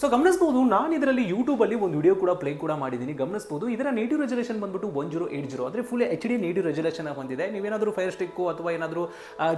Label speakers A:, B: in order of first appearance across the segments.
A: So ಗಮನಿಸಬಹುದು ನಾನು ಇದರಲ್ಲಿ ಯೂಟ್ಯೂಬಲ್ಲಿ ಒಂದು ವಿಡಿಯೋ ಕೂಡ ಪ್ಲೇ ಕೂಡ ಮಾಡಿದ್ದೀನಿ. ಗಮನಿಸಬಹುದು ಇದರ ನೇಟಿವ್ ರೆಜುಲೇಷನ್ ಬಂದ್ಬಿಟ್ಟು ಒನ್ ಜೀರೋ ಏಟ್ ಜೀರೋ ಅಂದರೆ full H D native resolution ಹೊಂದಿದೆ ನೀವೇನಾದರೂ ಫೈರ್ ಸ್ಟಿಕ್ ಅಥವಾ ಏನಾದರೂ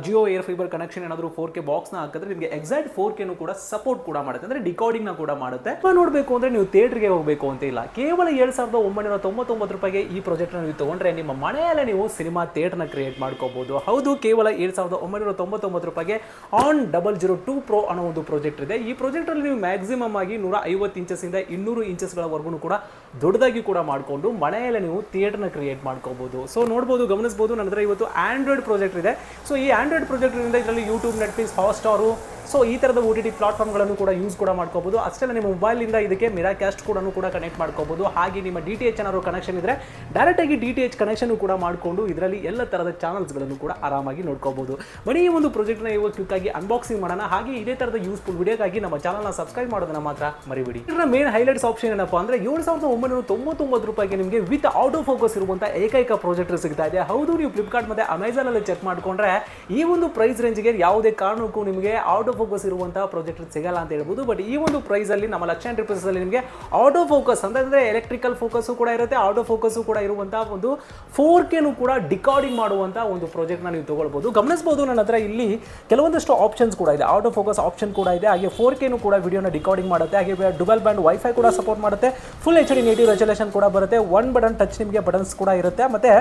A: ಜಿಯೋ ಏರ್ ಫೈಬರ್ ಕನೆಕ್ಷನ್ ಏನಾದರೂ ಫೋರ್ ಕೆ ಬಾಕ್ಸ್ನ ಹಾಕಿದ್ರೆ ನಿಮಗೆ ಎಕ್ಸಾಕ್ಟ್ ಫೋರ್ ಕೆನು ಕೂಡ ಸಪೋರ್ಟ್ ಕೂಡ ಮಾಡುತ್ತೆ. ಅಂದ್ರೆ ಡಿಕಾರ್ಡಿಂಗ್ನ ನ ಕೂಡ ಮಾಡುತ್ತೆ. ನೋಡಬೇಕು ಅಂದ್ರೆ ನೀವು ಥಿಯೇಟರ್ಗೆ ಹೋಗಬೇಕು ಅಂತ ಇಲ್ಲ. ಕೇವಲ ಏಳು ಸಾವಿರದ ಒಂಬೈನೂರ ತೊಂಬತ್ತೊಂಬತ್ತು ರೂಪಾಯಿಗೆ ಈ ಪ್ರಾಜೆಕ್ಟ್ ನೀವು ತಗೊಂಡ್ರೆ ನಿಮ್ಮ ಮನೆಯಲ್ಲೇ ನೀವು ಸಿನಿಮಾ ಥಿಯೇಟರ್ನ ಕ್ರಿಯೇಟ್ ಮಾಡ್ಕೋಬಹುದು ಹೌದು, ಕೇವಲ ಏಳು ಸಾವಿರದ ಒಂಬೈನೂರ ತೊಂಬತ್ತೊಂಬತ್ತು ರೂಪಾಯಿಗೆ on double zero two pro ಅನ್ನೋ ಒಂದು ಪ್ರಾಜೆಕ್ಟ್ ಇದೆ. ಈ ಪ್ರಾಜೆಕ್ಟ್ ಅಲ್ಲಿ ನೀವು ಮ್ಯಾಕ್ಸಿಮಮ್ ನೂರ ಐವತ್ತು ಇಂಚಸ್ ಇಂದ ಇನ್ನೂರು ಇಂಚಸ್ಗಳವರೆಗೂ ಕೂಡ ದೊಡ್ಡದಾಗಿ ಕೂಡ ಮಾಡಿಕೊಂಡು ಮನೆಯಲ್ಲೇ ನೀವು ಥಿಯೇಟರ್ನ ಕ್ರಿಯೇಟ್ ಮಾಡ್ಕೋಬಹುದು ಸೊ ನೋಡ್ಬೋದು ಗಮನಿಸಬಹುದು ನನ್ನ ಇವತ್ತು ಆಂಡ್ರಾಯ್ಡ್ ಪ್ರಾಜೆಕ್ಟ್ ಇದೆ. ಸೊ ಈ ಆಂಡ್ರಾಯ್ಡ್ ಪ್ರಾಜೆಕ್ಟ್ ಇಂದ ಇದರಲ್ಲಿ ಯೂಟ್ಯೂಬ್ ನೆಟ್ಫ್ಲಿಕ್ಸ್ ಹಾಟ್ಸ್ಟಾರು ಸೊ ಈ ಥರದ ಓ ಟಿ ಟಿ ಪ್ಲಾಟ್ಫಾರ್ಮ್ಗಳನ್ನು ಕೂಡ ಯೂಸ್ ಕೂಡ ಮಾಡ್ಕೋಬಹುದು ಅಷ್ಟೇ ನಿಮ್ಮ ಮೊಬೈಲಿಂದ ಇದಕ್ಕೆ ಮಿರಾ ಕ್ಯಾಸ್ಟ್ ಕೂಡ ಕೂಡ ಕನೆಕ್ಟ್ ಮಾಡ್ಕೋಬಹುದು ಹಾಗೆ ನಿಮ್ಮ ಡಿ ಟಿ ಎಚ್ ಏನಾದ್ರು ಕನೆಕ್ಷನ್ ಇದ್ರೆ ಡೈರೆಕ್ಟಾಗಿ ಡಿ ಟಿ ಎಚ್ ಕನೆಕ್ಷನ್ ಕೂಡ ಮಾಡಿಕೊಂಡು ಇದರಲ್ಲಿ ಎಲ್ಲ ಥರದ ಚಾನಲ್ಸ್ಗಳನ್ನು ಕೂಡ ಆರಾಮಾಗಿ ನೋಡ್ಕೋಬಹುದು ಬನ್ನಿ, ಈ ಒಂದು ಪ್ರಾಜೆಕ್ಟ್ನ ಇವಾಗ ಕ್ವಿಕ್ ಆಗಿ ಅನ್ಬಾಕ್ಸಿಂಗ್ ಮಾಡೋಣ. ಹಾಗೆ ಇದೇ ಥರದ ಯೂಸ್ಫುಲ್ ವಿಡಿಯೋಗಾಗಿ ನಮ್ಮ ಚಾನಲ್ನ ಸಬ್ಸ್ಕ್ರೈಬ್ ಮಾಡೋದನ್ನ ಮಾತ್ರ ಮರಿಬಿಡಿ. ಇದರ ಮೇನ್ ಹೈಲೈಟ್ಸ್ ಆಪ್ಷನ್ ಏನಪ್ಪಾ ಅಂದ್ರೆ, ಏಳು ಸಾವಿರದ ಒಂಬೈನೂರ ತೊಂಬತ್ತೊಂಬತ್ತು ರೂಪಾಯಿಗೆ ನಿಮಗೆ ವಿತ್ ಆಟೋ ಫೋಕಸ್ ಇರುವಂಥ ಏಕೈಕ ಪ್ರಾಜೆಕ್ಟ್ ಸಿಗ್ತಾ ಇದೆ. ಹೌದು, ನೀವು ಫ್ಲಿಪ್ಕಾರ್ಟ್ ಮತ್ತೆ ಅಮೆಝಾನಲ್ಲಿ ಚೆಕ್ ಮಾಡ್ಕೊಂಡ್ರೆ ಈ ಒಂದು ಪ್ರೈಸ್ ರೇಂಜ್ಗೆ ಯಾವುದೇ ಕಾರಣಕ್ಕೂ ನಿಮಗೆ ಆಟೋ ಫೋಕಸ್ ಇರುವಂತಹ ಪ್ರಾಜೆಕ್ಟ್ ಸಿಗಲ್ಲ ಅಂತ ಹೇಳ್ಬೋದು. ಬಟ್ ಈ ಒಂದು ಪ್ರೈಸ್ ಅಲ್ಲಿ ನಮ್ಮ ಲಕ್ಷ rupees ಅಲ್ಲಿ ನಿಮಗೆ ಆಟೋ ಫೋಕಸ್ ಅಂತಂದ್ರೆ ಎಲೆಕ್ಟ್ರಿಕಲ್ ಫೋಕಸ್ ಕೂಡ ಇರುತ್ತೆ ಆಟೋ ಫೋಕಸ್ ಕೂಡ ಇರುವಂತಹ ಒಂದು ಫೋರ್ ಕೆನು ಕೂಡ ಡಿಕಾರ್ಡಿಂಗ್ ಮಾಡುವಂಥ ಒಂದು ಪ್ರಾಜೆಕ್ಟ್ನ ನೀವು ತಗೊಳ್ಬಹುದು ಗಮನಿಸಬಹುದು ನನ್ನ ಹತ್ರ ಇಲ್ಲಿ ಕೆಲವೊಂದಷ್ಟು ಆಪ್ಷನ್ಸ್ ಕೂಡ ಇದೆ. ಆಟೋ ಫೋಕಸ್ ಆಪ್ಷನ್ ಕೂಡ ಇದೆ, ಹಾಗೆ ಫೋರ್ ಕೆನು ಕೂಡ ವಿಡಿಯೋನ ಡಿಕಾರ್ಡಿಂಗ್ ಮಾಡುತ್ತೆ, ಹಾಗೆ ಡುಬಲ್ ಬ್ಯಾಂಡ್ ವೈಫೈ ಕೂಡ ಸಪೋರ್ಟ್ ಮಾಡುತ್ತೆ full H D native resolution ಕೂಡ ಬರುತ್ತೆ ಒನ್ ಬಟನ್ ಟಚ್ ನಿಮಗೆ ಬಟನ್ಸ್ ಕೂಡ ಇರುತ್ತೆ, ಮತ್ತೆ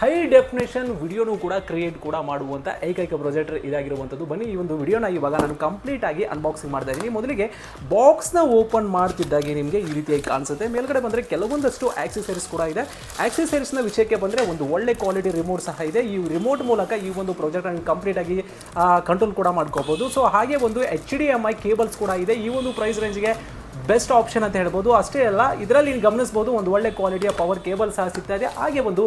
A: ಹೈ ಡೆಫಿನೇಷನ್ ವಿಡಿಯೋನು ಕೂಡ ಕ್ರಿಯೇಟ್ ಕೂಡ ಮಾಡುವಂಥ ಏಕೈಕ ಪ್ರಾಜೆಕ್ಟ್ ಇದಾಗಿರುವಂಥದ್ದು. ಬನ್ನಿ ಈ ಒಂದು ವಿಡಿಯೋನ ಇವಾಗ ನಾನು ಕಂಪ್ಲೀಟ್ ಆಗಿ ಅನ್ಬಾಕ್ಸಿಂಗ್ ಮಾಡ್ತಾ ಇದ್ದೀನಿ. ಮೊದಲಿಗೆ ಬಾಕ್ಸ್ನ ಓಪನ್ ಮಾಡ್ತಿದ್ದಾಗೆ ನಿಮಗೆ ಈ ರೀತಿಯಾಗಿ ಕಾಣಿಸುತ್ತೆ. ಮೇಲ್ಗಡೆ ಬಂದರೆ ಕೆಲವೊಂದಷ್ಟು ಆಕ್ಸೆಸರೀಸ್ ಕೂಡ ಇದೆ. ಆಕ್ಸೆಸರೀಸ್ನ ವಿಷಯಕ್ಕೆ ಬಂದರೆ ಒಂದು ಒಳ್ಳೆ ಕ್ವಾಲಿಟಿ ರಿಮೋಟ್ ಸಹ ಇದೆ. ಈ ರಿಮೋಟ್ ಮೂಲಕ ಈ ಒಂದು ಪ್ರಾಜೆಕ್ಟ್ ಅನ್ನು ಕಂಪ್ಲೀಟ್ ಆಗಿ ಕಂಟ್ರೋಲ್ ಕೂಡ ಮಾಡ್ಕೋಬೋದು. ಸೊ ಹಾಗೆ ಒಂದು H D M I cables ಕೂಡ ಇದೆ. ಈ ಒಂದು ಪ್ರೈಸ್ ರೇಂಜ್ಗೆ ಬೆಸ್ಟ್ ಆಪ್ಷನ್ ಅಂತ ಹೇಳ್ಬೋದು. ಅಷ್ಟೇ ಅಲ್ಲ, ಇದರಲ್ಲಿ ನೀವು ಗಮನಿಸ್ಬೋದು, ಒಂದು ಒಳ್ಳೆ ಕ್ವಾಲಿಟಿಯ ಪವರ್ ಕೇಬಲ್ ಸಹ ಸಿಗ್ತಾ ಇದೆ. ಹಾಗೆ ಒಂದು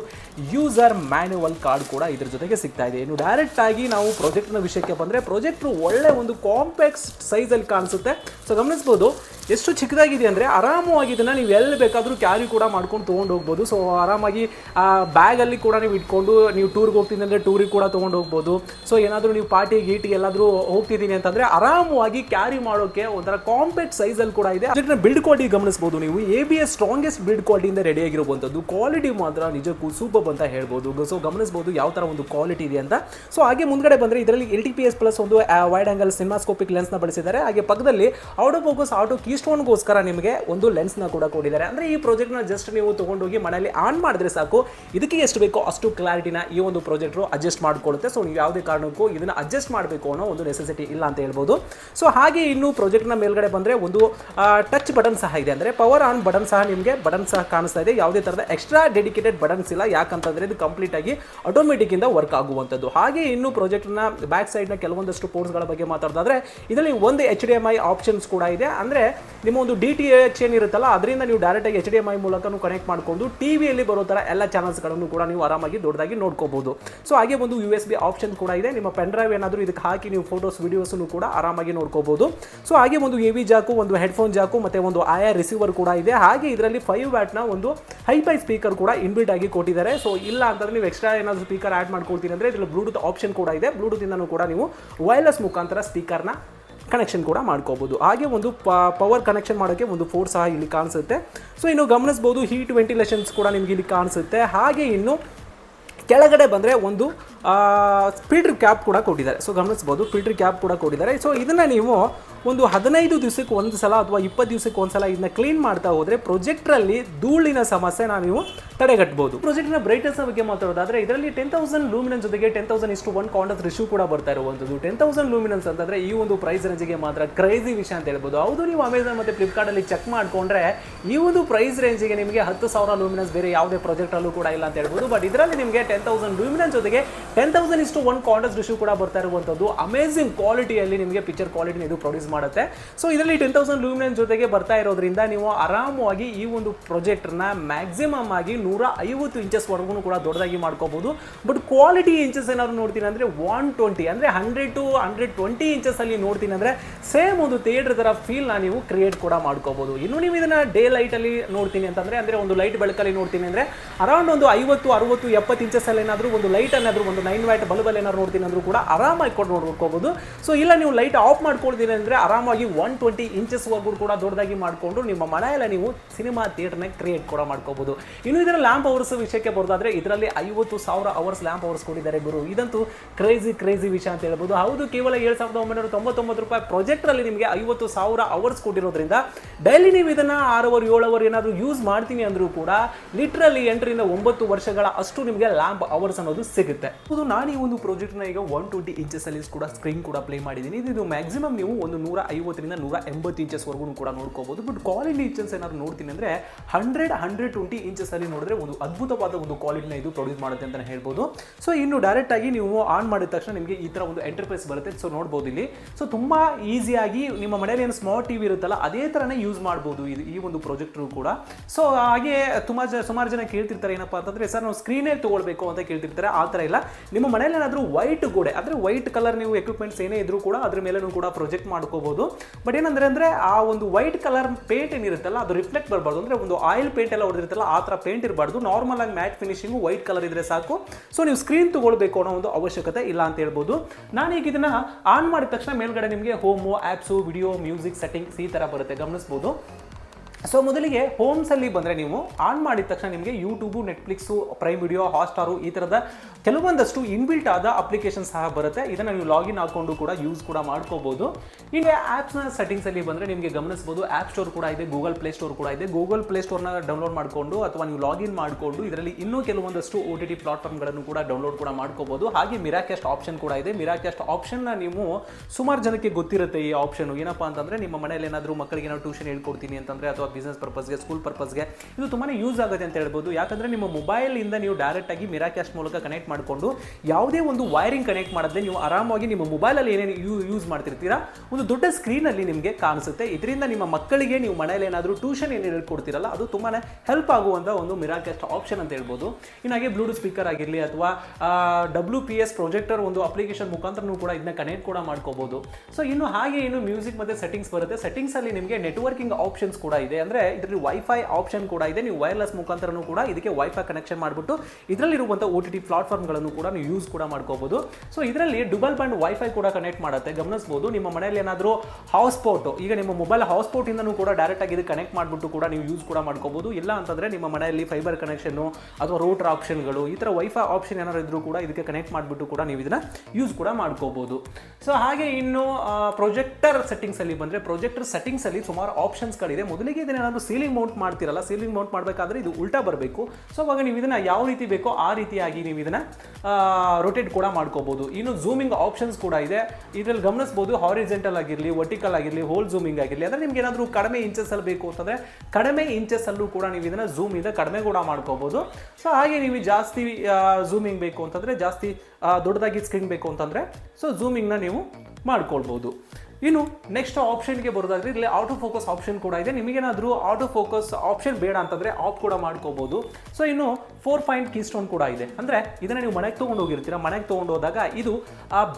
A: ಯೂಸರ್ ಮ್ಯಾನ್ಯುವಲ್ ಕಾರ್ಡ್ ಕೂಡ ಇದ್ರ ಜೊತೆಗೆ ಸಿಗ್ತಾ ಇದೆ. ಇನ್ನು ಡೈರೆಕ್ಟ್ ಆಗಿ ನಾವು ಪ್ರಾಜೆಕ್ಟ್ನ ವಿಷಯಕ್ಕೆ ಬಂದರೆ ಪ್ರಾಜೆಕ್ಟ್ ಒಳ್ಳೆ ಒಂದು ಕಾಂಪ್ಯಾಕ್ಸ್ ಸೈಜಲ್ಲಿ ಕಾಣಿಸುತ್ತೆ. ಸೊ ಗಮನಿಸ್ಬೋದು, ಎಷ್ಟು ಚಿಕ್ಕದಾಗಿದೆ ಅಂದರೆ ಆರಾಮವಾಗಿ ಇದನ್ನು ನೀವು ಎಲ್ಲಿ ಬೇಕಾದರೂ ಕ್ಯಾರಿ ಕೂಡ ಮಾಡ್ಕೊಂಡು ತೊಗೊಂಡು ಹೋಗ್ಬೋದು. ಸೊ ಆರಾಮಾಗಿ ಬ್ಯಾಗಲ್ಲಿ ಕೂಡ ನೀವು ಇಟ್ಕೊಂಡು, ನೀವು ಟೂರ್ಗೆ ಹೋಗ್ತೀನಿ ಅಂದರೆ ಟೂರಿಗೆ ಕೂಡ ತೊಗೊಂಡು ಹೋಗ್ಬೋದು. ಸೊ ಏನಾದರೂ ನೀವು ಪಾರ್ಟಿ ಗೀಟಿ ಎಲ್ಲಾದರೂ ಹೋಗ್ತಿದ್ದೀನಿ ಅಂತಂದರೆ ಆರಾಮವಾಗಿ ಕ್ಯಾರಿ ಮಾಡೋಕ್ಕೆ ಒಂಥರ ಕಾಂಪ್ಯಾಕ್ಟ್ ಸೈಜಲ್ಲಿ ಕೂಡ ಇದೆ. ಅದಕ್ಕೆ ಬಿಲ್ಡ್ ಕ್ವಾಲಿಟಿ ಗಮನಿಸಬಹುದು ನೀವು. A B S strongest build ಕ್ವಾಲಿಟಿಯಿಂದ ready ಆಗಿರುವಂಥದ್ದು ಕ್ವಾಲಿಟಿ ಮಾತ್ರ ನಿಜಕ್ಕೂ ಸೂಪರ್ ಅಂತ ಹೇಳ್ಬೋದು. ಸೊ ಗಮನಿಸಬಹುದು ಯಾವ ಥರ ಒಂದು ಕ್ವಾಲಿಟಿ ಇದೆ ಅಂತ. ಸೊ ಹಾಗೆ ಮುಂದ್ಗಡೆ ಬಂದರೆ ಇದರಲ್ಲಿ L T P S plus ಒಂದು ವೈಡ್ ಆಂಗಲ್ ಸಿನಿಮಾಸ್ಕೋಪಿಕ್ ಲೆನ್ಸ್ನ ಬಳಸಿದ್ದಾರೆ. ಹಾಗೆ ಪಕ್ಕದಲ್ಲಿ ಆಟೋ ಫೋಕಸ್ ಆಟೋ ಕೀಸ್ಟೋನ್ಗೋಸ್ಕರ ನಿಮಗೆ ಒಂದು ಲೆನ್ಸ್ನ ಕೂಡ ಕೊಟ್ಟಿದ್ದಾರೆ. ಅಂದರೆ ಈ ಪ್ರಾಜೆಕ್ಟ್ನ ಜಸ್ಟ್ ನೀವು ತೊಗೊಂಡೋಗಿ ಮನೆಯಲ್ಲಿ ಆನ್ ಮಾಡಿದ್ರೆ ಸಾಕು. ಇದಕ್ಕೆ ಎಷ್ಟು ಬೇಕೋ ಅಷ್ಟು ಕ್ಲಾರಿಟಿನ ಈ ಒಂದು ಪ್ರಾಜೆಕ್ಟ್ರು ಅಡ್ಜಸ್ಟ್ ಮಾಡಿಕೊಳ್ಳುತ್ತೆ. ಸೊ ನೀವು ಯಾವುದೇ ಕಾರಣಕ್ಕೂ ಇದನ್ನು ಅಡ್ಜಸ್ಟ್ ಮಾಡಬೇಕು ಅನ್ನೋ ಒಂದು ನೆಸೆಸಿಟಿ ಇಲ್ಲ ಅಂತ ಹೇಳ್ಬೋದು. ಸೊ ಹಾಗೆ ಇನ್ನು ಪ್ರಾಜೆಕ್ಟ್ನ ಮೇಲ್ಗಡೆ ಬಂದರೆ ಒಂದು ಟಚ್ ಬಟನ್ ಸಹ ಇದೆ. ಅಂದರೆ ಪವರ್ ಆನ್ ಬಟನ್ ಸಹ ನಿಮಗೆ ಬಟನ್ ಸಹ ಕಾಣಿಸ್ತಾ ಇದೆ. ಯಾವುದೇ ಥರದ ಎಕ್ಸ್ಟ್ರಾ ಡೆಡಿಕೇಟೆಡ್ ಬಟನ್ಸ್ ಇಲ್ಲ. ಯಾಕಂತಂದರೆ ಇದು ಕಂಪ್ಲೀಟ್ ಆಗಿ ಆಟೋಮೆಟಿಕ್ ಇಂದ ವರ್ಕ್ ಆಗುವಂಥದ್ದು. ಹಾಗೆ ಇನ್ನು ಪ್ರಾಜೆಕ್ಟ್ನ ಬ್ಯಾಕ್ ಸೈಡ್ನ ಕೆಲವೊಂದಷ್ಟು ಪೋರ್ಟ್ಸ್ಗಳ ಬಗ್ಗೆ ಮಾತಾಡೋದಾದ್ರೆ, ಇದರಲ್ಲಿ ಒಂದು H D M I options ಕೂಡ ಇದೆ. ಅಂದರೆ ನಿಮ್ಮ ಒಂದು ಡಿ ಟಿ ಎಚ್ ಏನಿರುತ್ತಲ್ಲ, ಅದರಿಂದ ನೀವು ಡೈರೆಕ್ಟಾಗಿ ಎಚ್ ಡಿ ಎಂ ಐ ಮೂಲಕನೂ ಕನೆಕ್ಟ್ ಮಾಡಿಕೊಂಡು ಟಿ ವಿಯಲ್ಲಿ ಬರೋ ಥರ ಎಲ್ಲ ಚಾನಲ್ಸ್ಗಳನ್ನು ಕೂಡ ನೀವು ಆರಾಮಾಗಿ ದೊಡ್ಡದಾಗಿ ನೋಡ್ಕೋಬಹುದು ಸೊ ಹಾಗೆ ಒಂದು ಯು ಎಸ್ ಬಿ ಆಪ್ಷನ್ ಕೂಡ ಇದೆ. ನಿಮ್ಮ ಪೆನ್ ಡ್ರೈವ್ ಏನಾದರೂ ಇದಕ್ಕೆ ಹಾಕಿ ನೀವು ಫೋಟೋಸ್ ವಿಡಿಯೋಸನ್ನು ಕೂಡ ಆರಾಮಾಗಿ ನೋಡ್ಕೋಬಹುದು ಸೊ ಹಾಗೆ ಒಂದು ಎ ವಿ ಜಾಕು ಒಂದು ಹೆಡ್ಫೋನ್ ಜಾಕು ಮತ್ತೆ ಒಂದು ಆಯಾ ರಿಸೀವರ್ ಕೂಡ ಇದೆ. ಹಾಗೆ ಇದರಲ್ಲಿ ಫೈವ್ ವ್ಯಾಟ್ನ ಒಂದು ಹೈಫೈ ಸ್ಪೀಕರ್ ಕೂಡ ಇನ್ಬಿಲ್ಟ್ ಆಗಿ ಕೊಟ್ಟಿದ್ದಾರೆ. ಸೊ ಇಲ್ಲ ಅಂತಂದ್ರೆ ನೀವು ಎಕ್ಸ್ಟ್ರಾ ಏನಾದರೂ ಸ್ಪೀಕರ್ ಆ್ಯಡ್ ಮಾಡ್ಕೊಳ್ತೀನಿ ಅಂದರೆ ಇದರಲ್ಲಿ ಬ್ಲೂಟೂತ್ ಆಪ್ಷನ್ ಕೂಡ ಇದೆ. ಬ್ಲೂಟೂತ್ ಇಂದನೂ ಕೂಡ ನೀವು ವೈರ್ಲೆಸ್ ಮುಖಾಂತರ ಸ್ಪೀಕರ್ನ ಕನೆಕ್ಷನ್ ಕೂಡ ಮಾಡ್ಕೋಬಹುದು ಹಾಗೆ ಒಂದು ಪವರ್ ಕನೆಕ್ಷನ್ ಮಾಡೋಕ್ಕೆ ಒಂದು ಫೋರ್ ಸಹ ಇಲ್ಲಿ ಕಾಣಿಸುತ್ತೆ. ಸೊ ಇನ್ನು ಗಮನಿಸ್ಬೋದು ಹೀಟ್ ವೆಂಟಿಲೇಷನ್ಸ್ ಕೂಡ ನಿಮಗೆ ಇಲ್ಲಿ ಕಾಣಿಸುತ್ತೆ. ಹಾಗೆ ಇನ್ನು ಕೆಳಗಡೆ ಬಂದರೆ ಒಂದು ಫಿಲ್ಟ್ರ್ ಕ್ಯಾಪ್ ಕೂಡ ಕೊಟ್ಟಿದ್ದಾರೆ. ಸೊ ಗಮನಿಸ್ಬೋದು ಫಿಲ್ಟ್ರ್ ಕ್ಯಾಪ್ ಕೂಡ ಕೊಟ್ಟಿದ್ದಾರೆ. ಸೊ ಇದನ್ನು ನೀವು ಒಂದು ಹದಿನೈದು ದಿವಸಕ್ಕೆ ಒಂದು ಸಲ ಅಥವಾ ಇಪ್ಪತ್ತು ದಿವಸಕ್ಕೆ ಒಂದು ಸಲ ಇದನ್ನ ಕ್ಲೀನ್ ಮಾಡ್ತಾ ಹೋದರೆ ಪ್ರೊಜೆಕ್ಟ್ರಲ್ಲಿ ಧೂಳಿನ ಸಮಸ್ಯೆ ನೀವು ತಡೆಗಟ್ಟಬಹುದು ಪ್ರೊಜೆಕ್ಟ್ನ ಬ್ರೈಟ್ನೆಸ್ ಬಗ್ಗೆ ಮಾತಾಡೋದಾದ್ರೆ ಇದರಲ್ಲಿ ಟೆನ್ ತೌಸಂಡ್ ಲೂಮಿನನ್ಸ್ ಜೊತೆಗೆ ಟೆನ್ ತೌಸಂಡ್ ಇಷ್ಟು ಒನ್ ಕಾಂಟಸ್ ರಿಶ್ಯೂ ಕೂಡ ಬರ್ತಾ ಇರುವಂಥದ್ದು. ಟೆನ್ ತೌಸಂಡ್ ಲೂಮಿನನ್ಸ್ ಅಂತಂದ್ರೆ ಈ ಒಂದು ಪ್ರೈಸ್ ರೇಂಜ್ಗೆ ಮಾತ್ರ ಕ್ರೇಜಿ ವಿಷಯ ಅಂತ ಹೇಳ್ಬೋದು. ಹೌದು, ನೀವು ಅಮೆಝಾನ್ ಮತ್ತು ಫ್ಲಿಪ್ಕಾರ್ಟಲ್ಲಿ ಚೆಕ್ ಮಾಡ್ಕೊಂಡ್ರೆ ಈ ಒಂದು ಪ್ರೈಸ್ ರೇಂಜಿಗೆ ನಿಮಗೆ ಹತ್ತು ಸಾವಿರ ಲೂಮಿನನ್ಸ್ ಬೇರೆ ಯಾವುದೇ ಪ್ರಾಜೆಕ್ಟಲ್ಲೂ ಕೂಡ ಇಲ್ಲ ಅಂತ ಹೇಳ್ಬೋದು. ಬಟ್ ಇದರಲ್ಲಿ ನಿಮಗೆ ಟೆನ್ ತೌಸಂಡ್ ಲೂಮಿನನ್ಸ್ ಜೊತೆಗೆ ಟೆನ್ ತೌಸಂಡ್ ಇಷ್ಟು ಒನ್ ಕಾಂಟಸ್ ರಿಶ್ಯೂ ಕೂಡ ಬರ್ತಾ ಇರುವಂಥದ್ದು. ಅಮೇಝಿಂಗ್ ಕ್ವಾಲಿಟಿಯಲ್ಲಿ ನಿಮಗೆ ಪಿಕ್ಚರ್ ಕ್ವಾಲಿಟಿ ಇದು ಪ್ರೊಡ್ಯೂಸ್ ಮಾಡುತ್ತೆ. ಸೊ ಇದರಲ್ಲಿ ಟೆನ್ ತೌಸಂಡ್ ಲೂಮಿನೆನ್ಸ್ ಜೊತೆಗೆ ಬರ್ತಾ ಇರೋದ್ರಿಂದ ನೀವು ಆರಾಮವಾಗಿ ಈ ಒಂದು ಪ್ರೊಜೆಕ್ಟ್ರನ್ನ ಮ್ಯಾಕ್ಸಿಮಮ್ ಆಗಿ ನೂರ ಐವತ್ತು ಇಂಚಸ್ ವರೆಗೂ ಕೂಡ ದೊಡ್ಡದಾಗಿ ಮಾಡ್ಕೋಬಹುದು ಬಟ್ ಕ್ವಾಲಿಟಿ ಇಂಚಸ್ ಏನಾದ್ರು ನೋಡ್ತೀನಿ ಅಂದರೆ ಒನ್ ಟ್ವೆಂಟಿ ಅಂದರೆ hundred to hundred twenty inches ಅಲ್ಲಿ ನೋಡ್ತೀನಿ ಅಂದರೆ ಸೇಮ್ ಒಂದು ಥಿಯೇಟರ್ ಥರ ಫೀಲ್ನ ನೀವು ಕ್ರಿಯೇಟ್ ಕೂಡ ಮಾಡ್ಕೋಬಹುದು ಇನ್ನು ನೀವು ಇದನ್ನ ಡೇ ಲೈಟಲ್ಲಿ ನೋಡ್ತೀನಿ ಅಂತಂದರೆ, ಅಂದರೆ ಒಂದು ಲೈಟ್ ಬೆಳಕಲ್ಲಿ ನೋಡ್ತೀನಿ ಅಂದರೆ ಅರೌಂಡ್ ಒಂದು ಐವತ್ತು, ಅರವತ್ತು, ಎಪ್ಪತ್ತು ಇಂಚಸ್ ಅಲ್ಲಿ ಏನಾದರೂ ಒಂದು ಲೈಟ್ ಏನಾದರೂ ಒಂದು ನೈನ್ ವ್ಯಾಟ್ ಬಲ್ಬಲ್ಲಿ ಏನಾದ್ರು ನೋಡ್ತೀನಿ ಅಂದ್ರೂ ಕೂಡ ಆರಾಮಾಗಿ ಕೊಟ್ಟು ನೋಡ್ಕೋಬಹುದು ಸೊ ಇಲ್ಲ ನೀವು ಲೈಟ್ ಆಫ್ ಮಾಡ್ಕೊಳ್ತೀನಿ ಅಂದರೆ ಆರಾಮಾಗಿ ಒನ್ ಟ್ವೆಂಟಿ ಇಂಚಸ್ವರೆಗೂ ಕೂಡ ದೊಡ್ಡದಾಗಿ ಮಾಡಿಕೊಂಡು ನಿಮ್ಮ ಮನೆಯಲ್ಲ ನೀವು ಸಿನಿಮಾ ಥಿಯೇಟರ್ನ ಕ್ರಿಯೇಟ್ ಕೂಡ ಮಾಡ್ಕೋಬಹುದು ಇನ್ನು ಇದರ ಲ್ಯಾಂಪ್ ಅವರ್ಸ್ ವಿಷಯಕ್ಕೆ ಬರೋದಾದ್ರೆ ಇದರಲ್ಲಿ ಐವತ್ತು ಸಾವಿರ ಅವರ್ಸ್ ಲ್ಯಾಂಪ್ ಅವರ್ಸ್ ಕೊಟ್ಟಿದ್ದಾರೆ ಗುರು. ಇದಂತೂ ಕ್ರೇಜಿ ಕ್ರೇಜಿ ವಿಷಯ ಅಂತ ಹೇಳ್ಬೋದು. ಹೌದು, ಕೇವಲ ಏಳು ಸಾವಿರದ ಒಂಬೈನೂರ ತೊಂಬತ್ತೊಂಬತ್ತು ರೂಪಾಯಿ ಪ್ರಾಜೆಕ್ಟ್ರಲ್ಲಿ ನಿಮಗೆ ಐವತ್ತು ಸಾವಿರ ಅವರ್ಸ್ ಕೊಟ್ಟಿರೋದ್ರಿಂದ ಡೈಲಿ ನೀವು ಇದನ್ನ ಆರು ಅವರ್ ಏಳು ಅವರ್ ಏನಾದರೂ ಯೂಸ್ ಮಾಡ್ತೀನಿ ಅಂದರೂ ಕೂಡ ಲಿಟ್ರಲಿ ಎಂಟರಿಂದ ಒಂಬತ್ತು ವರ್ಷಗಳ ಅಷ್ಟು ನಿಮಗೆ ಲ್ಯಾಂಪ್ ಅವರ್ಸ್ ಅನ್ನೋದು ಸಿಗುತ್ತೆ. ನಾನು ಈ ಒಂದು ಪ್ರಾಜೆಕ್ಟ್ನ ಈಗ ಒನ್ ಟ್ವೆಂಟಿ ಇಂಚಸ್ ಅಲ್ಲಿ ಕೂಡ ಸ್ಕ್ರೀನ್ ಕೂಡ ಪ್ಲೇ ಮಾಡಿದ್ದೀನಿ. ಇದು ಮ್ಯಾಕ್ಸಿಮಮ್ ನೀವು ಒಂದು ನೂರ ಐವತ್ತರಿಂದ ನೂರ ಎಂಬತ್ತು ಇಂಚಸ್ ವರ್ಗು ಕೂಡ ನೋಡ್ಕೋಬಹುದು ಬಟ್ ಕ್ವಾಲಿಟಿ ಇಂಚಸ್ ಏನಾದ್ರು ನೋಡ್ತೀನಿ ಅಂದ್ರೆ ಹಂಡ್ರೆಡ್ ಹಂಡ್ರೆಡ್ ಟ್ವೆಂಟಿ ಇಂಚಸ್ ಅಲ್ಲಿ ನೋಡಿದ್ರೆ ಒಂದು ಅದ್ಭುತವಾದ ಒಂದು ಕ್ವಾಲಿಟಿನ ಇದು ಪ್ರೊಡ್ಯೂಸ್ ಮಾಡುತ್ತೆ ಅಂತ ಹೇಳ್ಬೋದು. ಸೊ ಇನ್ನು ಡೈರೆಕ್ಟ್ ಆಗಿ ನೀವು ಆನ್ ಮಾಡಿದ ತಕ್ಷಣ ನಿಮಗೆ ಈ ತರ ಒಂದು ಎಂಟರ್ಪ್ರೈಸ್ ಬರುತ್ತೆ. ಸೊ ನೋಡ್ಬೋದು ಇಲ್ಲಿ. ಸೊ ತುಂಬಾ ಈಸಿಯಾಗಿ ನಿಮ್ಮ ಮನೆಯಲ್ಲಿ ಏನು ಸ್ಮಾರ್ಟ್ ಟಿವಿ ಇರುತ್ತಲ್ಲ, ಅದೇ ತರನೇ ಯೂಸ್ ಮಾಡ್ಬೋದು ಇದು, ಈ ಒಂದು ಪ್ರಾಜೆಕ್ಟ್ರು ಕೂಡ. ಸೊ ಹಾಗೆ ತುಂಬಾ ಜನ ಸುಮಾರು ಜನ ಕೇಳ್ತಿರ್ತಾರೆ ಏನಪ್ಪಾ ಅಂತಂದ್ರೆ, ಸರ್, ನಾವು ಸ್ಕ್ರೀನೇ ತಗೊಳ್ಬೇಕು ಅಂತ ಕೇಳ್ತಿರ್ತಾರೆ. ಆ ಥರ ಇಲ್ಲ. ನಿಮ್ಮ ಮನೆಯಲ್ಲಿ ಏನಾದರೂ ವೈಟ್ ಗೋಡೆ, ಅಂದ್ರೆ ವೈಟ್ ಕಲರ್ ನೀವು ಎಕ್ವಿಪ್ಮೆಂಟ್ಸ್ ಏನೇ ಇದ್ರೂ ಕೂಡ ಅದ್ರ ಮೇಲೆ ಕೂಡ ಪ್ರೊಜೆಕ್ಟ್ ಮಾಡ್ಕೋಬಹುದು ಬಟ್ ಏನಂದ್ರೆ ಅಂದ್ರೆ ಆ ಒಂದು ವೈಟ್ ಕಲರ್ ಪೇಂಟ್ ಏನಿರುತ್ತಲ್ಲ, ಅದು ರಿಫ್ಲೆಕ್ಟ್ ಬರಬಾರ್ದು. ಅಂದ್ರೆ ಒಂದು ಆಯಿಲ್ ಪೇಂಟ್ ಎಲ್ಲ ಹೊಡೆದಿರುತ್ತಲ್ಲ, ಆ ಥರ ಪೇಂಟ್ ಇರಬಾರ್ದು. ನಾರ್ಮಲ್ ಆಗಿ ಮ್ಯಾಟ್ ಫಿನಿಶಿಂಗ್ ವೈಟ್ ಕಲರ್ ಇದ್ರೆ ಸಾಕು. ಸೊ ನೀವು ಸ್ಕ್ರೀನ್ ತಗೊಳ್ಬೇಕು ಅನ್ನೋ ಒಂದು ಅವಶ್ಯಕತೆ ಇಲ್ಲ ಅಂತ ಹೇಳ್ಬೋದು. ಈಗ ಇದನ್ನ ಆನ್ ಮಾಡಿದ ತಕ್ಷಣ ಮೇಲ್ಗಡೆ ನಿಮಗೆ home apps video music settings ಈ ಥರ ಬರುತ್ತೆ. ಗಮನಿಸ್ಬೋದು. ಸೊ ಮೊದಲಿಗೆ ಹೋಮ್ಸ್ ಅಲ್ಲಿ ಬಂದ್ರೆ ನೀವು ಆನ್ ಮಾಡಿದ ತಕ್ಷಣ ನಿಮಗೆ YouTube Netflix Prime Video Hotstar ಈ ಥರದ ಕೆಲವೊಂದಷ್ಟು ಇನ್ಬಿಲ್ಟ್ ಆದ ಅಪ್ಲಿಕೇಶನ್ ಸಹ ಬರುತ್ತೆ. ಇದನ್ನ ನೀವು ಲಾಗಿನ್ ಹಾಕೊಂಡು ಕೂಡ ಯೂಸ್ ಕೂಡ ಮಾಡ್ಕೋಬಹುದು ಇನ್ನು ಆ್ಯಪ್ಸ್ನ ಸೆಟ್ಟಿಂಗ್ಸ್ ಅಲ್ಲಿ ಬಂದ್ರೆ ನಿಮಗೆ ಗಮನಿಸಬಹುದು ಆ್ಯಪ್ ಸ್ಟೋರ್ ಕೂಡ ಇದೆ ಗೂಗಲ್ ಪ್ಲೇ ಸ್ಟೋರ್ ಕೂಡ ಇದೆ. ಗೂಗಲ್ ಪ್ಲೇ ಸ್ಟೋರ್ನ ಡೌನ್ಲೋಡ್ ಮಾಡಿಕೊಂಡು ಅಥವಾ ನೀವು ಲಾಗಿನ್ ಮಾಡಿಕೊಂಡು ಇದರಲ್ಲಿ ಇನ್ನೂ ಕೆಲವೊಂದಷ್ಟು ಒ ಟಿ ಟಿ ಪ್ಲಾಟ್ಫಾರ್ಮ್ಗಳನ್ನು ಕೂಡ ಡೌನ್ಲೋಡ್ ಕೂಡ ಮಾಡ್ಕೋಬಹುದು ಹಾಗೆ ಮಿರಾಕ್ಯಾಸ್ಟ್ ಆಪ್ಷನ್ ಕೂಡ ಇದೆ. ಮಿರಾಕ್ಯಾಸ್ಟ್ ಆಪ್ಷನ್ನ ನೀವು ಸುಮಾರು ಜನಕ್ಕೆ ಗೊತ್ತಿರುತ್ತೆ ಈ ಆಪ್ಷನ್ ಏನಪ್ಪಾ ಅಂತಂದ್ರೆ ನಿಮ್ಮ ಮನೆಯಲ್ಲಿ ಏನಾದರೂ ಮಕ್ಕಳಿಗೆ ನಾವು ಟ್ಯೂಷನ್ ಹೇಳ್ಕೊಡ್ತೀನಿ ಅಂತಂದ್ರೆ ಅಥವಾ ಬಿಸ್ನೆಸ್ ಪರ್ಪಸ್ಗೆ ಸ್ಕೂಲ್ ಪರ್ಪಸ್ಗೆ ಇದು ತುಂಬಾ ಯೂಸ್ ಆಗುತ್ತೆ ಅಂತ ಹೇಳ್ಬೋದು. ಯಾಕಂದ್ರೆ ನಿಮ್ಮ ಮೊಬೈಲ್ ಇಂದ ನೀವು ಡೈರೆಕ್ಟ್ ಆಗಿ ಮಿರಾಕ್ಯಾಸ್ಟ್ ಮೂಲಕ ಕನೆಕ್ಟ್ ಮಾಡಿಕೊಂಡು ಯಾವುದೇ ಒಂದು ವೈರಿಂಗ್ ಕನೆಕ್ಟ್ ಮಾಡದೆ ನೀವು ಆರಾಮಾಗಿ ನಿಮ್ಮ ಮೊಬೈಲಲ್ಲಿ ಏನೇನು ಯೂ ಯೂಸ್ ಮಾಡ್ತಿರ್ತೀರಾ, ಒಂದು ದೊಡ್ಡ ಸ್ಕ್ರೀನಲ್ಲಿ ನಿಮಗೆ ಕಾಣಿಸುತ್ತೆ. ಇದರಿಂದ ನಿಮ್ಮ ಮಕ್ಕಳಿಗೆ ನೀವು ಮನೆಯಲ್ಲಿ ಏನಾದರೂ ಟ್ಯೂಷನ್ ಏನು ಹೇಳ್ಕೊಡ್ತೀರಲ್ಲ ಅದು ತುಂಬಾ ಹೆಲ್ಪ್ ಆಗುವಂಥ ಒಂದು ಮಿರಾಕ್ಯಾಸ್ಟ್ ಆಪ್ಷನ್ ಅಂತ ಹೇಳ್ಬೋದು. ಇನ್ನು ಹಾಗೆ ಬ್ಲೂಟೂತ್ ಸ್ಪೀಕರ್ ಆಗಿರಲಿ ಅಥವಾ ಡಬ್ಲ್ಯೂ ಪಿ ಎಸ್ ಪ್ರೊಜೆಕ್ಟರ್ ಒಂದು ಅಪ್ಲಿಕೇಶನ್ ಮುಖಾಂತರನೂ ಕೂಡ ಇದನ್ನ ಕನೆಕ್ಟ್ ಕೂಡ ಮಾಡ್ಕೋಬಹುದು ಸೊ ಇನ್ನು ಹಾಗೆ ಇನ್ನು ಮ್ಯೂಸಿಕ್ ಮತ್ತೆ ಸೆಟ್ಟಿಂಗ್ಸ್ ಬರುತ್ತೆ. ಸೆಟ್ಟಿಂಗ್ಸ್ ಅಲ್ಲಿ ನಿಮಗೆ ನೆಟ್ವರ್ಕಿಂಗ್ ಆಪ್ಷನ್ಸ್ ಕೂಡ ಇದೆ. ಅಂದ್ರೆ ಇದರಲ್ಲಿ ವೈಫೈ ಆಪ್ಷನ್ ಕೂಡ ಇದೆ. ನೀವು ವೈರ್ಲೆಸ್ ಮುಖಾಂತರನೂ ಕೂಡ ಇದಕ್ಕೆ ವೈಫೈ ಕನೆಕ್ಷನ್ ಮಾಡಿಬಿಟ್ಟು ಇದರಲ್ಲಿರುವಂಥ ಓ ಟಿ ಟಿ ಪ್ಲಾಟ್ಫಾರ್ಮ್ಗಳನ್ನು ಕೂಡ ನೀವು ಯೂಸ್ ಕೂಡ ಮಾಡ್ಕೋಬಹುದು ಸೊ ಇದರಲ್ಲಿ ಡುಬಲ್ ಬ್ಯಾಂಡ್ ವೈಫೈ ಕೂಡ ಕನೆಕ್ಟ್ ಮಾಡುತ್ತೆ. ಗಮನಿಸಬಹುದು ನಿಮ್ಮ ಮನೆಯಲ್ಲಿ ಏನಾದರೂ ಹಾಟ್ಸ್ಪಾಟ್ ಈಗ ನಿಮ್ಮ ಮೊಬೈಲ್ ಹಾಟ್ಸ್ಪಾಟ್ ಇಂದನೂ ಕೂಡ ಡೈರೆಕ್ಟ್ ಆಗಿ ಇದು ಕನೆಕ್ಟ್ ಮಾಡಿಬಿಟ್ಟು ಕೂಡ ನೀವು ಯೂಸ್ ಕೂಡ ಮಾಡ್ಕೋಬಹುದು ಇಲ್ಲ ಅಂತಂದ್ರೆ ನಿಮ್ಮ ಮನೆಯಲ್ಲಿ ಫೈಬರ್ ಕನೆಕ್ಷನ್ ಅಥವಾ ರೋಟರ್ ಆಪ್ಷನ್ಗಳು ಈ ಥರ ವೈಫೈ ಆಪ್ಷನ್ ಏನಾದ್ರು ಇದ್ರೂ ಕೂಡ ಇದಕ್ಕೆ ಕನೆಕ್ಟ್ ಮಾಡಿಬಿಟ್ಟು ಕೂಡ ನೀವು ಇದನ್ನ ಯೂಸ್ ಕೂಡ ಮಾಡ್ಕೋಬಹುದು ಸೊ ಹಾಗೆ ಇನ್ನು ಪ್ರೊಜೆಕ್ಟರ್ ಸೆಟ್ಟಿಂಗ್ಸ್ ಅಲ್ಲಿ ಬಂದ್ರೆ ಪ್ರೊಜೆಕ್ಟರ್ ಸೆಟ್ಟಿಂಗ್ಸ್ ಅಲ್ಲಿ ಸುಮಾರು ಆಪ್ಷನ್ಸ್ಗಳಿದೆ ಮೊದಲಿಗೆ ಇದನ್ನೇನಾದ್ರು ಸೀಲಿಂಗ್ ಮೌಂಟ್ ಮಾಡ್ತಿರಲ್ಲ ಸೀಲಿಂಗ್ ಮೌಂಟ್ ಮಾಡಬೇಕಾದ್ರೆ ಇದು ಉಲ್ಟಾ ಬರಬೇಕು. ಸೊ ಅವಾಗ ನೀವು ಇದನ್ನ ಯಾವ ರೀತಿ ಬೇಕೋ ಆ ರೀತಿಯಾಗಿ ನೀವು ಇದನ್ನ ರೊಟೇಟ್ ಕೂಡ ಮಾಡ್ಕೋಬೋದು. ಇನ್ನು ಝೂಮಿಂಗ್ ಆಪ್ಷನ್ಸ್ ಕೂಡ ಇದೆ. ಇದರಲ್ಲಿ ಗಮನಿಸಬಹುದು ಹಾರಿಜೆಂಟಲ್ ಆಗಿರಲಿ ವರ್ಟಿಕಲ್ ಆಗಿರಲಿ ಹೋಲ್ ಝೂಮಿಂಗ್ ಆಗಿರಲಿ. ಅಂದರೆ ನಿಮ್ಗೆ ಏನಾದರೂ ಕಡಿಮೆ ಇಂಚಸ್ ಅಲ್ಲಿ ಬೇಕು ಅಂತಂದ್ರೆ ಕಡಿಮೆ ಇಂಚಸ್ ಅಲ್ಲೂ ಕೂಡ ನೀವು ಇದನ್ನ ಝೂಮ್ ಇಂದ ಕಡಿಮೆ ಕೂಡ ಮಾಡ್ಕೋಬಹುದು ಸೊ ಹಾಗೆ ನೀವು ಜಾಸ್ತಿ ಝೂಮಿಂಗ್ ಬೇಕು ಅಂತಂದ್ರೆ ಜಾಸ್ತಿ ದೊಡ್ಡದಾಗಿ ಸ್ಕ್ರೀನ್ ಬೇಕು ಅಂತಂದ್ರೆ ಸೊ ಝೂಮಿಂಗ್ನ ನೀವು ಮಾಡ್ಕೊಳ್ಬೋದು. ಇನ್ನು ನೆಕ್ಸ್ಟ್ ಆಪ್ಷನ್ಗೆ ಬರೋದಾದ್ರೆ ಇಲ್ಲಿ ಆಟೋ ಫೋಕಸ್ ಆಪ್ಷನ್ ಕೂಡ ಇದೆ. ನಿಮಗೇನಾದರೂ ಆಟೋ ಫೋಕಸ್ ಆಪ್ಷನ್ ಬೇಡ ಅಂತಂದರೆ ಆಫ್ ಕೂಡ ಮಾಡ್ಕೋಬಹುದು ಸೊ ಇನ್ನು ಫೋರ್ ಪಾಯಿಂಟ್ ಕೀ ಸ್ಟೋನ್ ಕೂಡ ಇದೆ. ಅಂದರೆ ಇದನ್ನು ನೀವು ಮನೆಗೆ ತೊಗೊಂಡು ಹೋಗಿರ್ತೀರಾ? ಮನೆಗೆ ತೊಗೊಂಡು ಹೋದಾಗ ಇದು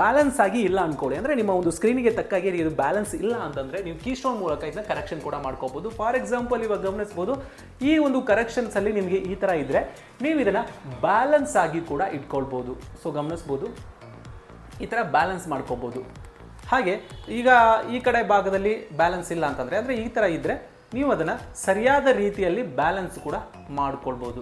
A: ಬ್ಯಾಲೆನ್ಸ್ ಆಗಿ ಇಲ್ಲ ಅಂದ್ಕೊಳ್ಳಿ ಅಂದರೆ ನಿಮ್ಮ ಒಂದು ಸ್ಕ್ರೀನಿಗೆ ತಕ್ಕಾಗಿ ಇದು ಬ್ಯಾಲೆನ್ಸ್ ಇಲ್ಲ ಅಂತಂದರೆ ನೀವು ಕೀ ಸ್ಟೋನ್ ಮೂಲಕ ಇದನ್ನ ಕರೆಕ್ಷನ್ ಕೂಡ ಮಾಡ್ಕೋಬಹುದು ಫಾರ್ ಎಕ್ಸಾಂಪಲ್ ಇವಾಗ ಗಮನಿಸ್ಬೋದು, ಈ ಒಂದು ಕರೆಕ್ಷನ್ಸಲ್ಲಿ ನಿಮಗೆ ಈ ಥರ ಇದ್ದರೆ ನೀವು ಇದನ್ನು ಬ್ಯಾಲೆನ್ಸ್ ಆಗಿ ಕೂಡ ಇಟ್ಕೊಳ್ಬೋದು. ಸೊ ಗಮನಿಸ್ಬೋದು. ಈ ಥರ ಬ್ಯಾಲೆನ್ಸ್ ಮಾಡ್ಕೋಬೋದು. ಹಾಗೆ ಈಗ ಈ ಕಡೆ ಭಾಗದಲ್ಲಿ ಬ್ಯಾಲೆನ್ಸ್ ಇಲ್ಲ ಅಂತಂದರೆ, ಅಂದರೆ ಈ ಥರ ಇದ್ದರೆ ನೀವು ಅದನ್ನು ಸರಿಯಾದ ರೀತಿಯಲ್ಲಿ ಬ್ಯಾಲೆನ್ಸ್ ಕೂಡ ಮಾಡ್ಕೊಳ್ಬೋದು.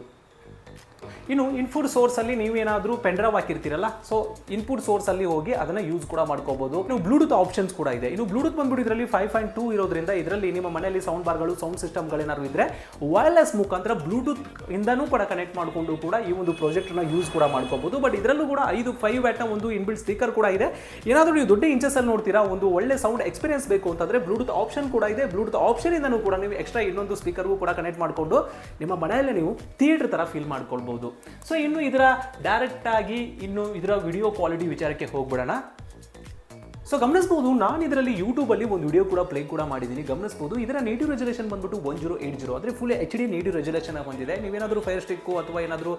A: ಇನ್ನು ಇನ್ಪುಟ್ ಸೋರ್ಸಲ್ಲಿ ನೀವೇನಾದರೂ ಡ್ರೈವ್ ಹಾಕಿರ್ತೀರಲ್ಲ ಸೊ ಇನ್ಪುಟ್ ಸೋರ್ಸಲ್ಲಿ ಹೋಗಿ ಅದನ್ನು ಯೂಸ್ ಕೂಡ ಮಾಡ್ಕೋಬಹುದು ನೀವು ಬ್ಲೂಟೂತ್ ಆಪ್ಷನ್ಸ್ ಕೂಡ ಇದೆ. ಇನ್ನು ಬ್ಲೂಟೂತ್ ಬಂದ್ಬಿಟ್ಟು ಇದರಲ್ಲಿ ಫೈವ್ ಪಾಯಿಂಟ್ ಟೂ ಇರೋದ್ರಿಂದ ಇದರಲ್ಲಿ ನಿಮ್ಮ ಮನೆಯಲ್ಲಿ ಸೌಂಡ್ ಬಾರ್ಗಳು ಸೌಂಡ್ ಸಿಸ್ಟಮ್ಗಳೇನಾದ್ರು ಇದ್ರೆ ವೈರ್ಲೆಸ್ ಮುಖಾಂತರ ಬ್ಲೂಟೂತ್ ಇಂದನೂ ಕೂಡ ಕನೆಕ್ಟ್ ಮಾಡಿಕೊಂಡು ಕೂಡ ಈ ಒಂದು ಪ್ರಾಜೆಕ್ಟ್ನ ಯೂಸ್ ಕೂಡ ಮಾಡ್ಕೋಬಹುದು ಬಟ್ ಇದರಲ್ಲೂ ಕೂಡ ಐದು ಫೈವ್ ವ್ಯಾಟ್ನ ಒಂದು ಇನ್ಬಿಲ್ಟ್ ಸ್ಪೀಕರ್ ಕೂಡ ಇದೆ. ಏನಾದರೂ ನೀವು ದೊಡ್ಡ ಇಂಚಸ್ ಅಲ್ಲಿ ನೋಡ್ತೀರಾ, ಒಂದು ಒಳ್ಳೆ ಸೌಂಡ್ ಎಕ್ಸ್ಪೀರಿಯನ್ಸ್ ಬೇಕು ಅಂತಂದ್ರೆ ಬ್ಲೂಟೂತ್ ಆಪ್ಷನ್ ಕೂಡ ಇದೆ. ಬ್ಲೂಟೂತ್ ಆಪ್ಷನ್ ಇಂದನೂ ಕೂಡ ನೀವು ಎಕ್ಸ್ಟ್ರಾ ಇನ್ನೊಂದು ಸ್ಪೀಕರ್ಗೂ ಕೂಡ ಕನೆಕ್ಟ್ ಮಾಡಿಕೊಂಡು ನಿಮ್ಮ ಮನೆಯಲ್ಲೇ ನೀವು ಥಿಯೇಟರ್ ತರ ಫೀಲ್ ಮಾಡ್ಕೊಳ್ಬಹುದು ಸೊ ಇನ್ನು ಇದರ ಡೈರೆಕ್ಟ್ ಆಗಿ ಇನ್ನು ಇದರ ವಿಡಿಯೋ ಕ್ವಾಲಿಟಿ ವಿಚಾರಕ್ಕೆ ಹೋಗ್ಬಿಡೋಣ. ಸೊ ಗಮನಿಸಬಹುದು ನಾನು ಇದರಲ್ಲಿ ಯೂಟ್ಯೂಬಲ್ಲಿ ಒಂದು ವಿಡಿಯೋ ಕೂಡ ಪ್ಲೇ ಕೂಡ ಮಾಡಿದ್ದೀನಿ. ಗಮನಿಸಬಹುದು ಇದರ ನೇಟಿವ್ ರೆಜುಲೇಷನ್ ಬಂದ್ಬಿಟ್ಟು ಒನ್ ಜೀರೋ ಏಟ್ ಜೀರೋ ಅಂದರೆ full H D native resolution ಬಂದಿದೆ. ನೀವೇನಾದರೂ ಫೈರ್ ಸ್ಟಿಕ್ಕು ಅಥವಾ ಏನಾದರೂ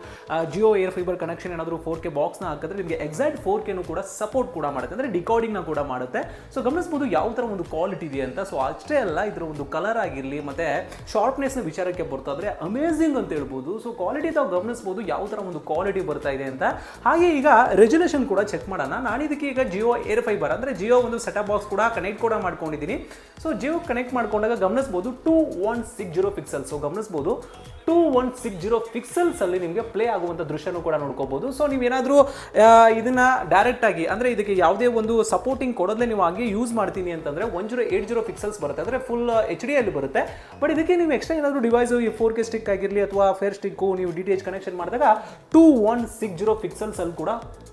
A: ಜಿಯೋ ಏರ್ ಫೈಬರ್ ಕನೆಕ್ಷನ್ ಏನಾದರೂ ಫೋರ್ ಕೆ ಬಾಕ್ಸ್ನ ಹಾಕಿದ್ರೆ ನಿಮಗೆ ಎಕ್ಸಾಕ್ಟ್ ಫೋರ್ ಕೆನೂ ಕೂಡ ಸಪೋರ್ಟ್ ಕೂಡ ಮಾಡುತ್ತೆ. ಅಂದರೆ ಡಿಕಾರ್ಡಿಂಗ್ನ ಕೂಡ ಮಾಡುತ್ತೆ. ಸೊ ಗಮನಿಸಬಹುದು ಯಾವ ಥರ ಒಂದು ಕ್ವಾಲಿಟಿ ಇದೆ ಅಂತ. ಸೊ ಅಷ್ಟೇ ಅಲ್ಲ, ಇದರ ಒಂದು ಕಲರ್ ಆಗಿರಲಿ, ಮತ್ತೆ ಶಾರ್ಪ್ನೆಸ್ನ ವಿಚಾರಕ್ಕೆ ಬರ್ತಾದ್ರೆ ಅಮೇಝಿಂಗ್ ಅಂತ ಹೇಳ್ಬೋದು. ಸೊ ಕ್ವಾಲಿಟಿ ತಾವು ಗಮನಿಸಬಹುದು ಯಾವ ಥರ ಒಂದು ಕ್ವಾಲಿಟಿ ಬರ್ತಾ ಇದೆ ಅಂತ. ಹಾಗೆ ಈಗ ರೆಜುಲೇಷನ್ ಕೂಡ ಚೆಕ್ ಮಾಡೋಣ. ನಾನು ಇದಕ್ಕೆ ಈಗ ಜಿಯೋ ಏರ್ ಫೈಬರ್ ಅಂದರೆ ಜಿಯೋ ಒಂದು ಸೆಟಪ್ ಬಾಕ್ಸ್ ಕೂಡ ಕನೆಕ್ಟ್ ಕೂಡ ಮಾಡ್ಕೊಂಡಿದ್ದೀನಿ. ಸೊ ಜಿಯೋ ಕನೆಕ್ಟ್ ಮಾಡ್ಕೊಂಡಾಗ ಗಮನಿಸ್ಬೋದು two one six zero pixel so ಗಮನಿಸ್ಬೋದು two one six zero pixels ಅಲ್ಲಿ ನಿಮಗೆ ಪ್ಲೇ ಆಗುವಂಥ ದೃಶ್ಯನೂ ಕೂಡ ನೋಡ್ಕೋಬಹುದು ಸೊ ನೀವೇನಾದರೂ ಇದನ್ನ ಡೈರೆಕ್ಟ್ ಆಗಿ, ಅಂದ್ರೆ ಇದಕ್ಕೆ ಯಾವುದೇ ಒಂದು ಸಪೋರ್ಟಿಂಗ್ ಕೊಡೋದೇ ನೀವು ಹಾಗೆ ಯೂಸ್ ಮಾಡ್ತೀನಿ ಅಂತಂದರೆ one zero eight zero pixels ಬರುತ್ತೆ. ಅಂದರೆ ಫುಲ್ ಎಚ್ ಡಿ ಅಲ್ಲಿ ಬರುತ್ತೆ. ಬಟ್ ಇದಕ್ಕೆ ನೀವು ಎಕ್ಸ್ಟ್ರಾ ಏನಾದರೂ ಡಿವೈಸ್ ಈ ಫೋರ್ ಕೆ ಸ್ಟಿಕ್ ಆಗಿರಲಿ ಅಥವಾ ಫೇರ್ ಸ್ಟಿಕ್ಕು ನೀವು ಡಿ ಟಿ ಎಚ್ ಕನೆಕ್ಷನ್ ಮಾಡಿದಾಗ two one six zero pixels ಅಲ್ಲಿ ಕೂಡ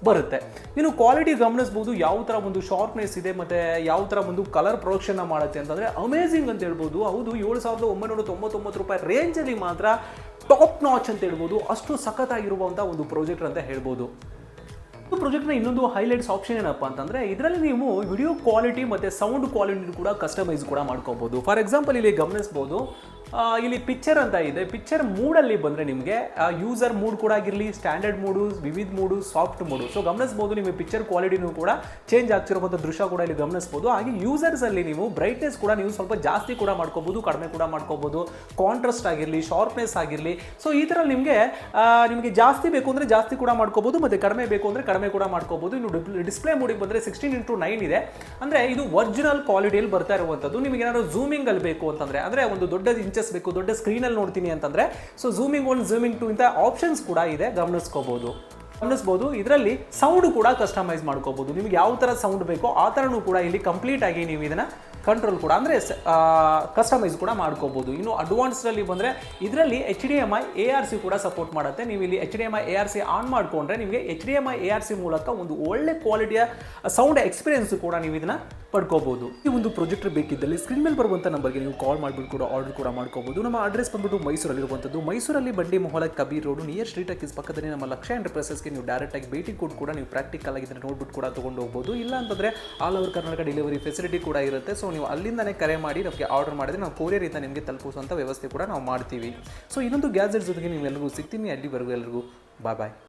A: ಬರುತ್ತೆ. ಇನ್ನು ಕ್ವಾಲಿಟಿ ಗಮನಿಸ್ಬೋದು, ಯಾವ ಥರ ಒಂದು ಶಾರ್ಪ್ನೆಸ್ ಇದೆ ಮತ್ತು ಯಾವ ಥರ ಒಂದು ಕಲರ್ ಪ್ರೊಡಕ್ಷನ್ ಮಾಡುತ್ತೆ ಅಂತಂದರೆ ಅಮೇಝಿಂಗ್ ಅಂತ ಹೇಳ್ಬೋದು. ಹೌದು, ಏಳು ಸಾವಿರದ ಒಂಬೈನೂರ ತೊಂಬತ್ತೊಂಬತ್ತು ರೂಪಾಯಿ ರೇಂಜಲ್ಲಿ ಮಾತ್ರ ಟಾಪ್ ನಾಚ್ ಅಂತ ಹೇಳ್ಬೋದು. ಅಷ್ಟು ಸಖತ್ತಾಗಿರುವಂಥ ಒಂದು ಪ್ರಾಜೆಕ್ಟ್ ಅಂತ ಹೇಳ್ಬೋದು. ಪ್ರಾಜೆಕ್ಟ್ನ ಇನ್ನೊಂದು ಹೈಲೈಟ್ಸ್ ಆಪ್ಷನ್ ಏನಪ್ಪ ಅಂತಂದ್ರೆ ಇದರಲ್ಲಿ ನೀವು ವಿಡಿಯೋ ಕ್ವಾಲಿಟಿ ಮತ್ತೆ ಸೌಂಡ್ ಕ್ವಾಲಿಟಿ ಕೂಡ ಕಸ್ಟಮೈಸ್ ಕೂಡ ಮಾಡ್ಕೋಬಹುದು ಫಾರ್ ಎಕ್ಸಾಂಪಲ್ ಇಲ್ಲಿ ಗಮನಿಸಬಹುದು ಆ, ಇಲ್ಲಿ ಪಿಕ್ಚರ್ ಅಂತ ಇದೆ. ಪಿಕ್ಚರ್ ಮೂಡಲ್ಲಿ ಬಂದರೆ ನಿಮಗೆ ಯೂಸರ್ ಮೂಡ್ ಕೂಡ ಆಗಿರಲಿ ಸ್ಟ್ಯಾಂಡರ್ಡ್ ಮೂಡು ವಿವಿಧ ಮೂಡು ಸಾಫ್ಟ್ ಮೂಡು ಸೊ ಗಮನಿಸ್ಬೋದು ನಿಮಗೆ ಪಿಕ್ಚರ್ ಕ್ವಾಲಿಟಿನೂ ಕೂಡ ಚೇಂಜ್ ಆಗ್ತಿರುವಂಥ ದೃಶ್ಯ ಕೂಡ ಇಲ್ಲಿ ಗಮನಿಸ್ಬೋದು. ಹಾಗೆ ಯೂಸರ್ಸಲ್ಲಿ ನೀವು ಬ್ರೈಟ್ನೆಸ್ ಕೂಡ ನೀವು ಸ್ವಲ್ಪ ಜಾಸ್ತಿ ಕೂಡ ಮಾಡ್ಕೋಬೋದು, ಕಡಿಮೆ ಕೂಡ ಮಾಡ್ಕೋಬೋದು. ಕಾಂಟ್ರಾಸ್ಟ್ ಆಗಿರಲಿ ಶಾರ್ಪ್ನೆಸ್ ಆಗಿರಲಿ. ಸೊ ಈ ಥರ ನಿಮಗೆ ನಿಮಗೆ ಜಾಸ್ತಿ ಬೇಕು ಅಂದರೆ ಜಾಸ್ತಿ ಕೂಡ ಮಾಡ್ಕೋಬೋದು, ಮತ್ತೆ ಕಡಿಮೆ ಬೇಕು ಅಂದರೆ ಕಡಿಮೆ ಕೂಡ ಮಾಡ್ಕೋಬೋದು. ಇನ್ನು ಡಿಸ್ಪ್ಲೇ ಮೂಡಿಗೆ ಬಂದರೆ ಸಿಕ್ಸ್ಟೀನ್ ಇಂಟು ನೈನ್ ಇದೆ. ಅಂದರೆ ಇದು ಒರಿಜಿನಲ್ ಕ್ವಾಲಿಟಿಯಲ್ಲಿ ಬರ್ತಾ ಇರುವಂಥದ್ದು. ನಿಮಗೆ ಏನಾದರೂ ಝೂಮಿಂಗ್ ಅಲ್ಲಿ ಬೇಕು ಅಂತಂದರೆ, ಅಂದರೆ ಒಂದು ದೊಡ್ಡ ಇಂಚಸ್ ಬೇಕು, ದೊಡ್ಡ ಸ್ಕ್ರೀನಲ್ಲಿ ನೋಡ್ತೀನಿ ಅಂತಂದ್ರೆ so zooming one zooming two ಇಂಥ ಆಪ್ಷನ್ಸ್ ಕೂಡ ಇದೆ ಗಮನಿಸ್ಕೋಬಹುದು ಗಮನಿಸ್ಬೋದು, ಇದರಲ್ಲಿ ಸೌಂಡ್ ಕೂಡ ಕಸ್ಟಮೈಸ್ ಮಾಡ್ಕೋಬಹುದು ನಿಮ್ಗೆ ಯಾವ ಥರ ಸೌಂಡ್ ಬೇಕೋ ಆ ಥರನೂ ಕೂಡ ಇಲ್ಲಿ ಕಂಪ್ಲೀಟ್ ಆಗಿ ನೀವು ಇದನ್ನ ಕಂಟ್ರೋಲ್ ಕೂಡ, ಅಂದರೆ ಕಸ್ಟಮೈಸ್ ಕೂಡ ಮಾಡ್ಕೋಬಹುದು ಇನ್ನು ಅಡ್ವಾನ್ಸ್ಡಲ್ಲಿ ಬಂದರೆ, ಇದರಲ್ಲಿ H D M I A R C ಕೂಡ ಸಪೋರ್ಟ್ ಮಾಡುತ್ತೆ. ನೀವು ಇಲ್ಲಿ H D M I A R C on ಮಾಡಿಕೊಂಡ್ರೆ ನಿಮಗೆ H D M I A R C ಮೂಲಕ ಒಂದು ಒಳ್ಳೆ ಕ್ವಾಲಿಟಿಯ ಸೌಂಡ್ ಎಕ್ಸ್ಪೀರಿಯನ್ಸ್ ಕೂಡ ನೀವು ಇದನ್ನ ಪಡ್ಕೋಬಹುದು ಈ ಒಂದು ಪ್ರೊಜೆಕ್ಟರ್ ಬೇಕಿದ್ದಲ್ಲಿ ಸ್ಕ್ರೀನ್ ಮೇಲೆ ಬರುವಂಥ ನಂಬರ್ಗೆ ನೀವು ಕಾಲ್ ಮಾಡಿಬಿಟ್ಟು ಕೂಡ ಆರ್ಡರ್ ಕೂಡ ಮಾಡ್ಕೋಬಹುದು ನಮ್ಮ ಅಡ್ರೆಸ್ ಬಂದ್ಬಿಟ್ಟು ಮೈಸೂರಲ್ಲಿರುವಂಥದ್ದು ಮೈಸೂರಲ್ಲಿ Bandi Mohalla Kabir road near street ಆಕಿಸ್ ಪಕ್ಕದಲ್ಲಿ ನಮ್ಮ ಲಕ್ಷ ಎಂಟರ್ಪ್ರೈಸಸ್ಗೆ ನೀವು ಡೈರೆಕ್ಟ್ ಆಗಿ ಭೇಟಿ ಕೊಟ್ಟು ಕೂಡ ನೀವು ಪ್ರಾಕ್ಟಿಕಲ್ ಆಗಿ ಇದನ್ನ ನೋಡ್ಬಿಟ್ಟು ಕೂಡ ತಗೊಂಡು ಹೋಗ್ಬೋದು. ಇಲ್ಲ ಅಂತಂದ್ರೆ all over Karnataka delivery facility ಕೂಡ ಇರುತ್ತೆ. ಸೊ ನೀವು ಅಲ್ಲಿಂದನೇ ಕರೆ ಮಾಡಿ ನಮಗೆ ಆರ್ಡರ್ ಮಾಡಿದ್ರೆ ನಾವು ಕೊರಿಯರ್ ಇಂದ ನಿಮಗೆ ತಲುಪಿಸುವಂಥ ವ್ಯವಸ್ಥೆ ಕೂಡ ನಾವು ಮಾಡ್ತೀವಿ. ಸೊ ಇನ್ನೊಂದು ಗ್ಯಾಜೆಟ್ ಜೊತೆಗೆ ನೀವೆಲ್ಲರಿಗೂ ಸಿಗ್ತೀನಿ. ಅಲ್ಲಿವರೆಗೂ ಎಲ್ಲರಿಗೂ ಬಾಯ್ ಬಾಯ್